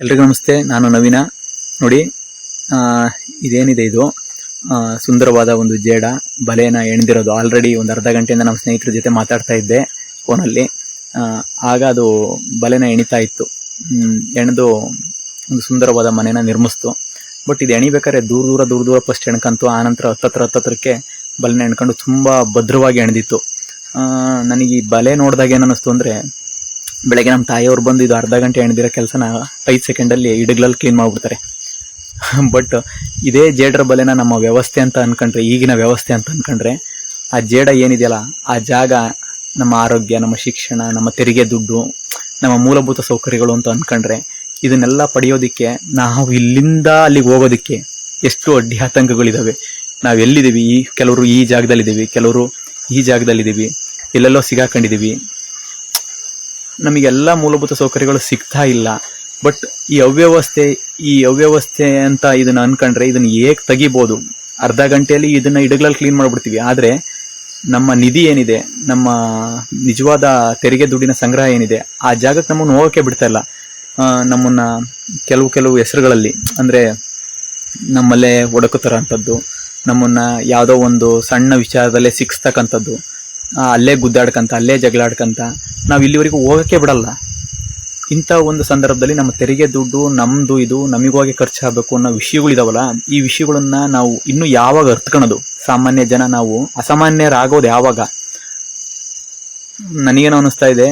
ಎಲ್ರಿಗೂ ನಮಸ್ತೆ. ನಾನು ನವೀನ. ನೋಡಿ ಇದೇನಿದೆ ಇದು? ಸುಂದರವಾದ ಒಂದು ಜೇಡ. ಬಲೆನ ಎಣ್ದಿರೋದು. ಆಲ್ರೆಡಿ ಒಂದು ಅರ್ಧ ಗಂಟೆಯಿಂದ ನಮ್ಮ ಸ್ನೇಹಿತರ ಜೊತೆ ಮಾತಾಡ್ತಾ ಇದ್ದೆ ಫೋನಲ್ಲಿ. ಆಗ ಅದು ಬಲೆನ ಎಣಿತಾ ಇತ್ತು. ಎಣ್ದು ಒಂದು ಸುಂದರವಾದ ಮನೆನ ನಿರ್ಮಿಸ್ತು. ಬಟ್ ಇದು ಎಣಿಬೇಕಾದ್ರೆ ದೂರ ದೂರ ದೂರ ದೂರ ಫಸ್ಟ್ ಎಣ್ಕಂತು ಆನಂತರ ಹತ್ತತ್ರ ಹತ್ತತ್ರಕ್ಕೆ ಬಲೆನ ಎಣ್ಕೊಂಡು ತುಂಬ ಭದ್ರವಾಗಿ ಎಣ್ದಿತ್ತು. ನನಗೆ ಈ ಬಲೆ ನೋಡಿದಾಗ ಏನನ್ನಿಸ್ತು ಅಂದರೆ ಬೆಳಗ್ಗೆ ನಮ್ಮ ತಾಯಿಯವ್ರು ಬಂದು ಇದು ಅರ್ಧ ಗಂಟೆ ಎಣ್ದಿರೋ ಕೆಲಸನ ಐದು ಸೆಕೆಂಡಲ್ಲಿ ಇಡಗ್ಲಲ್ಲಿ ಕ್ಲೀನ್ ಮಾಡಿಬಿಡ್ತಾರೆ. ಬಟ್ ಇದೇ ಜೇಡ್ರ ಬಲೆನ ನಮ್ಮ ವ್ಯವಸ್ಥೆ ಅಂತ ಅನ್ಕೊಂಡ್ರೆ, ಈಗಿನ ವ್ಯವಸ್ಥೆ ಅಂತ ಅನ್ಕೊಂಡ್ರೆ, ಆ ಜೇಡ ಏನಿದೆಯಲ್ಲ, ಆ ಜಾಗ ನಮ್ಮ ಆರೋಗ್ಯ, ನಮ್ಮ ಶಿಕ್ಷಣ, ನಮ್ಮ ತೆರಿಗೆ ದುಡ್ಡು, ನಮ್ಮ ಮೂಲಭೂತ ಸೌಕರ್ಯಗಳು ಅಂತ ಅನ್ಕೊಂಡ್ರೆ, ಇದನ್ನೆಲ್ಲ ಪಡೆಯೋದಕ್ಕೆ ನಾವು ಇಲ್ಲಿಂದ ಅಲ್ಲಿಗೆ ಹೋಗೋದಕ್ಕೆ ಎಷ್ಟು ಅಡ್ಡಿ ಆತಂಕಗಳಿದ್ದಾವೆ ನಾವು ಎಲ್ಲಿದ್ದೀವಿ? ಈ ಕೆಲವರು ಈ ಜಾಗದಲ್ಲಿದ್ದೀವಿ, ಕೆಲವರು ಈ ಜಾಗದಲ್ಲಿದ್ದೀವಿ, ಎಲ್ಲೆಲ್ಲೋ ಸಿಗಾಕೊಂಡಿದ್ದೀವಿ. ನಮಗೆಲ್ಲ ಮೂಲಭೂತ ಸೌಕರ್ಯಗಳು ಸಿಗ್ತಾ ಇಲ್ಲ. ಬಟ್ ಈ ಅವ್ಯವಸ್ಥೆ ಈ ಅವ್ಯವಸ್ಥೆ ಅಂತ ಇದನ್ನ ಅನ್ಕೊಂಡ್ರೆ ಇದನ್ನ ಹೇಗೆ ತೆಗಿಬೋದು. ಅರ್ಧ ಗಂಟೆಯಲ್ಲಿ ಇದನ್ನ ಇಡಗಳಲ್ಲಿ ಕ್ಲೀನ್ ಮಾಡ್ಬಿಡ್ತೀವಿ. ಆದ್ರೆ ನಮ್ಮ ನಿಧಿ ಏನಿದೆ, ನಮ್ಮ ನಿಜವಾದ ತೆರಿಗೆ ದುಡ್ಡಿನ ಸಂಗ್ರಹ ಏನಿದೆ, ಆ ಜಾಗಕ್ಕೆ ನಮ್ಮನ್ನು ಹೋಗೋಕೆ ಬಿಡ್ತಾ ಇಲ್ಲ. ನಮ್ಮನ್ನ ಕೆಲವು ಕೆಲವು ಹೆಸರುಗಳಲ್ಲಿ, ಅಂದ್ರೆ ನಮ್ಮಲ್ಲೇ ಒಡಕುತ್ತರ ಅಂಥದ್ದು ನಮ್ಮನ್ನ ಯಾವುದೋ ಒಂದು ಸಣ್ಣ ವಿಚಾರದಲ್ಲೇ ಸಿಕ್ಸ್ತಕ್ಕಂಥದ್ದು ಅಲ್ಲೇ ಗುದ್ದಾಡ್ಕಂತ, ಅಲ್ಲೇ ಜಗಳಾಡ್ಕಂತ ನಾವು ಇಲ್ಲಿವರೆಗೂ ಹೋಗೋಕ್ಕೆ ಬಿಡಲ್ಲ. ಇಂಥ ಒಂದು ಸಂದರ್ಭದಲ್ಲಿ ನಮ್ಮ ತೆರಿಗೆ ದುಡ್ಡು ನಮ್ಮದು ಇದು ನಮಗೋಗಿ ಖರ್ಚಾಗಬೇಕು ಅನ್ನೋ ವಿಷಯಗಳಿದಾವಲ್ಲ ಈ ವಿಷಯಗಳನ್ನ ನಾವು ಇನ್ನೂ ಯಾವಾಗ ಅರ್ತ್ಕೊಳೋದು ಸಾಮಾನ್ಯ ಜನ ನಾವು ಅಸಾಮಾನ್ಯರಾಗೋದು ಯಾವಾಗ? ನನಗೇನು ಅನಿಸ್ತಾ ಇದೆ?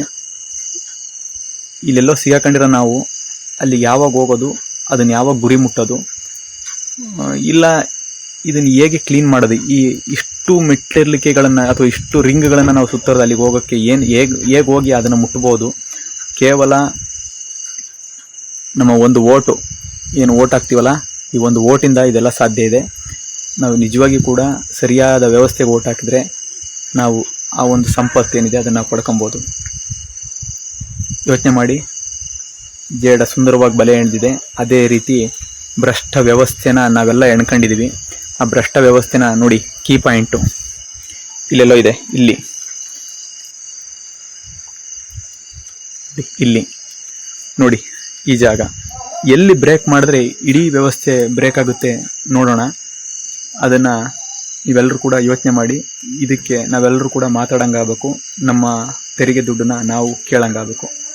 ಇಲ್ಲೆಲ್ಲೋ ಸಿಗಾಕೊಂಡಿರೋ ನಾವು, ಅಲ್ಲಿ ಯಾವಾಗ ಹೋಗೋದು? ಅದನ್ನು ಯಾವಾಗ ಗುರಿ ಮುಟ್ಟೋದು? ಇಲ್ಲ, ಇದನ್ನು ಹೇಗೆ ಕ್ಲೀನ್ ಮಾಡೋದು? ಈ ಇಷ್ಟು ಮೆಟ್ಟಿಲಿಕೆಗಳನ್ನ ಅಥವಾ ಇಷ್ಟು ರಿಂಗ್ಗಳನ್ನು ನಾವು ಸುತ್ತೋದು ಅಲ್ಲಿಗೆ ಹೋಗೋಕ್ಕೆ ಏನು ಹೇಗ್, ಹೇಗೆ ಹೋಗಿ ಅದನ್ನು ಮುಟ್ಬೋದು? ಕೇವಲ ನಮ್ಮ ಒಂದು ಓಟು, ಏನು ಓಟ್ ಹಾಕ್ತೀವಲ್ಲ, ಈ ಒಂದು ಓಟಿಂದ ಇದೆಲ್ಲ ಸಾಧ್ಯ ಇದೆ. ನಾವು ನಿಜವಾಗಿ ಕೂಡ ಸರಿಯಾದ ವ್ಯವಸ್ಥೆಗೆ ಓಟ್ ಹಾಕಿದ್ರೆ ನಾವು ಆ ಒಂದು ಸಂಪತ್ತು ಏನಿದೆ ಅದನ್ನು ಪಡ್ಕೊಬೋದು. ಯೋಚನೆ ಮಾಡಿ. ಜೇಡ ಸುಂದರವಾಗಿ ಬಲೆ ಎಣ್ದಿದೆ. ಅದೇ ರೀತಿ ಭ್ರಷ್ಟ ವ್ಯವಸ್ಥೆನ ನಾವೆಲ್ಲ ಎಣ್ಕೊಂಡಿದ್ದೀವಿ ಆ ಭ್ರಷ್ಟ ವ್ಯವಸ್ಥೆನ ನೋಡಿ. ಕೀ ಪಾಯಿಂಟು ಇಲ್ಲೆಲ್ಲೋ ಇದೆ. ಇಲ್ಲಿ. ಇಲ್ಲಿ. ನೋಡಿ, ಈ ಜಾಗ. ಎಲ್ಲಿ ಬ್ರೇಕ್ ಮಾಡಿದ್ರೆ ಇಡೀ ವ್ಯವಸ್ಥೆ ಬ್ರೇಕ್ ಆಗುತ್ತೆ ನೋಡೋಣ. ಅದನ್ನು ಇವೆಲ್ಲರೂ ಕೂಡ ಯೋಚನೆ ಮಾಡಿ. ಇದಕ್ಕೆ ನಾವೆಲ್ಲರೂ ಕೂಡ ಮಾತಾಡೋಂಗಾಗಬೇಕು. ನಮ್ಮ ತೆರಿಗೆ ದುಡ್ಡನ್ನ ನಾವು ಕೇಳಂಗಾಗಬೇಕು.